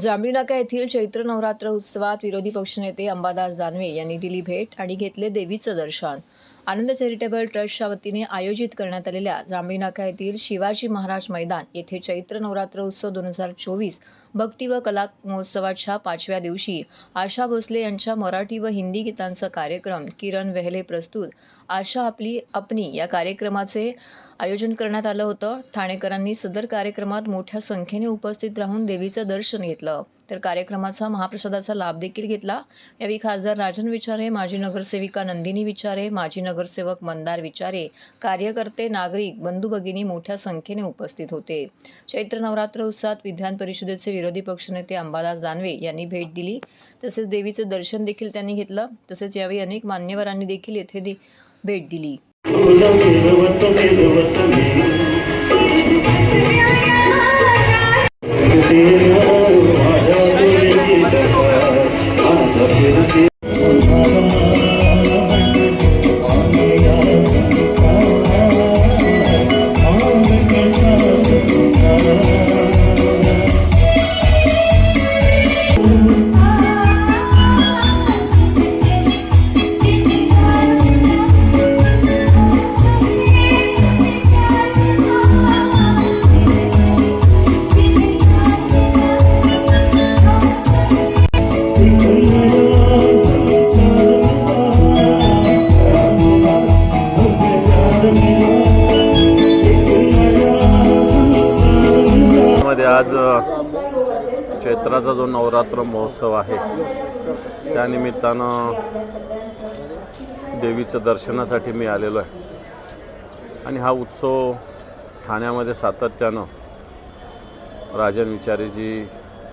जांभळी नाका येथील चैत्र नवरात्र उत्सवात विरोधी पक्षनेते अंबादास दानवे यांनी दिली भेट आणि घेतले देवीचं दर्शन. आनंद चॅरिटेबल ट्रस्टच्या वतीने आयोजित करण्यात आलेल्या जांभळीनाका येथील शिवाजी महाराज मैदान येथे चैत्र नवरात्र उत्सव दोन हजार चोवीस भक्ती व कला महोत्सवाच्या पाचव्या दिवशी आशा भोसले यांच्या मराठी व हिंदी गीतांचा कार्यक्रम किरण वेहले प्रस्तुत. आशा आपली अपनी या कार्यक्रमाचे आयोजन करण्यात आलं होतं. ठाणेकरांनी सदर कार्यक्रमात मोठ्या संख्येने उपस्थित राहून देवीचं दर्शन घेतलं. तर कार्यक्रमाचा महाप्रसादाचा लाभ देखील घेतला. यावेळी खासदार राजन विचारे माजी नगरसेविका नंदिनी विचारे माजी नगरसेवक मंदार विचारे कार्यकर्ते नागरिक बंधू भगिनी मोठ्या संख्येने उपस्थित होते. चैत्र नवरात्र उत्सवात विधान परिषदेचे विरोधी पक्षनेते अंबादास दानवे यांनी भेट दिली. तसेच देवीचं दर्शन देखील त्यांनी घेतलं. तसेच यावेळी अनेक मान्यवरांनी देखील येथे दे- भेट दिली. मध्ये आज चैत्राचा जो नवरात्र महोत्सव आहे त्यानिमित्तानं देवीचं दर्शनासाठी मी आलेलो आहे. आणि हा उत्सव ठाण्यामध्ये सातत्यानं राजन विचारेजी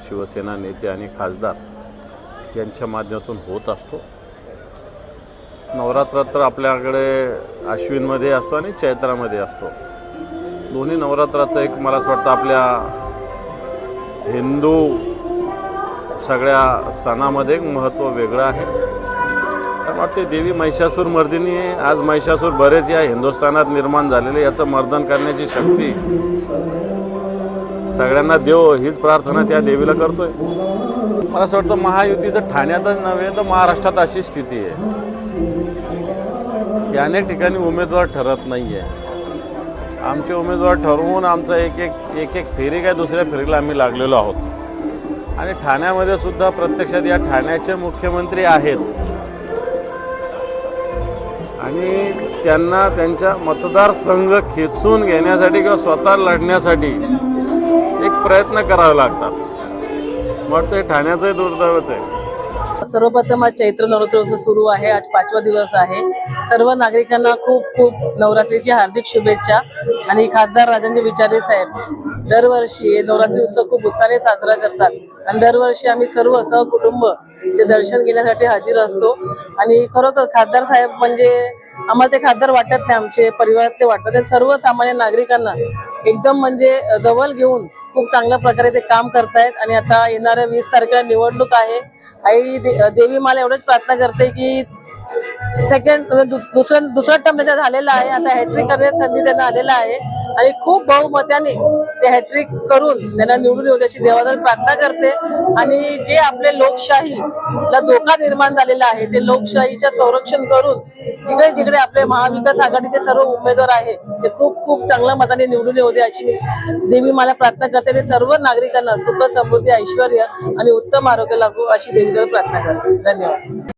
शिवसेना नेते आणि खासदार यांच्या माध्यमातून होत असतो. नवरात्र तर आपल्याकडे अश्विनमध्ये असतो आणि चैत्रामध्ये असतो. दोन्ही नवरात्राचं एक मला असं वाटतं आपल्या हिंदू सगळ्या सणामध्ये एक महत्त्व वेगळं आहे. कारण वाटते देवी महिषासूर मर्दिनी आज महिषासूर बरेच या हिंदुस्थानात निर्माण झालेले याचं मर्दन करण्याची शक्ती सगळ्यांना देव हीच प्रार्थना त्या देवीला करतोय. मला असं वाटतं महायुतीचं ठाण्यातच नव्हे तर महाराष्ट्रात अशी स्थिती आहे की अनेक ठिकाणी उमेदवार ठरत नाही आहे आमचे उमेदवार ठरवून आमचा एक एक एक एक फेरी काय दुसऱ्या फेरीला आम्ही लागलेलो आहोत. आणि ठाण्यामध्ये सुद्धा प्रत्यक्षात या ठाण्याचे मुख्यमंत्री आहेत. आणि त्यांना त्यांच्या मतदारसंघ खेचून घेण्यासाठी किंवा स्वतः लढण्यासाठी एक प्रयत्न करावे लागतात. मग ते ठाण्याचंही दुर्दैवच आहे. सर्वप्रथम आज चैत्र नवरात्रोत्सव सुरू आहे. आज पाचवा दिवस आहे. सर्व नागरिकांना खूप खूप नवरात्रीची हार्दिक शुभेच्छा. आणि खासदार राजेंद्र विचारे साहेब दरवर्षी नवरात्री उत्सव खूप उत्साहाने साजरा करतात. आणि दरवर्षी आम्ही सर्व सहकुटुंब ते दर्शन घेण्यासाठी हजर असतो. आणि खरोखर खासदार साहेब म्हणजे आम्हाला ते खासदार वाटत नाही. आमचे परिवारातले वाटतात ते सर्वसामान्य नागरिकांना एकदम म्हणजे जवळ घेऊन खूप चांगल्या प्रकारे ते काम करतायत. आणि आता येणाऱ्या वीस तारखेला निवडणूक आहे. आई दे- देवी मला एवढंच प्रार्थना करते की म्हणजे सेकंड दुसरं दुसरा टर्म त्याचा झालेला आहे. आता हॅट्रिक करण्याची संधी त्यांना आलेला आहे. आणि खूप बहुमताने ते हॅट्रिक करून त्यांना निवडून येऊ त्याची देवाला प्रार्थना करते. आणि जे आपले लोकशाहीला धोका निर्माण झालेला आहे ते लोकशाहीच्या संरक्षण करून जिकडे जिकडे आपले महाविकास आघाडीचे सर्व उमेदवार आहे ते खूप खूप चांगल्या मताने निवडून येऊ दे अशी मी देवी मला प्रार्थना करते. आणि सर्व नागरिकांना सुख समृद्धी ऐश्वर आणि उत्तम आरोग्य लागू अशी देवीजवळ प्रार्थना करते. धन्यवाद.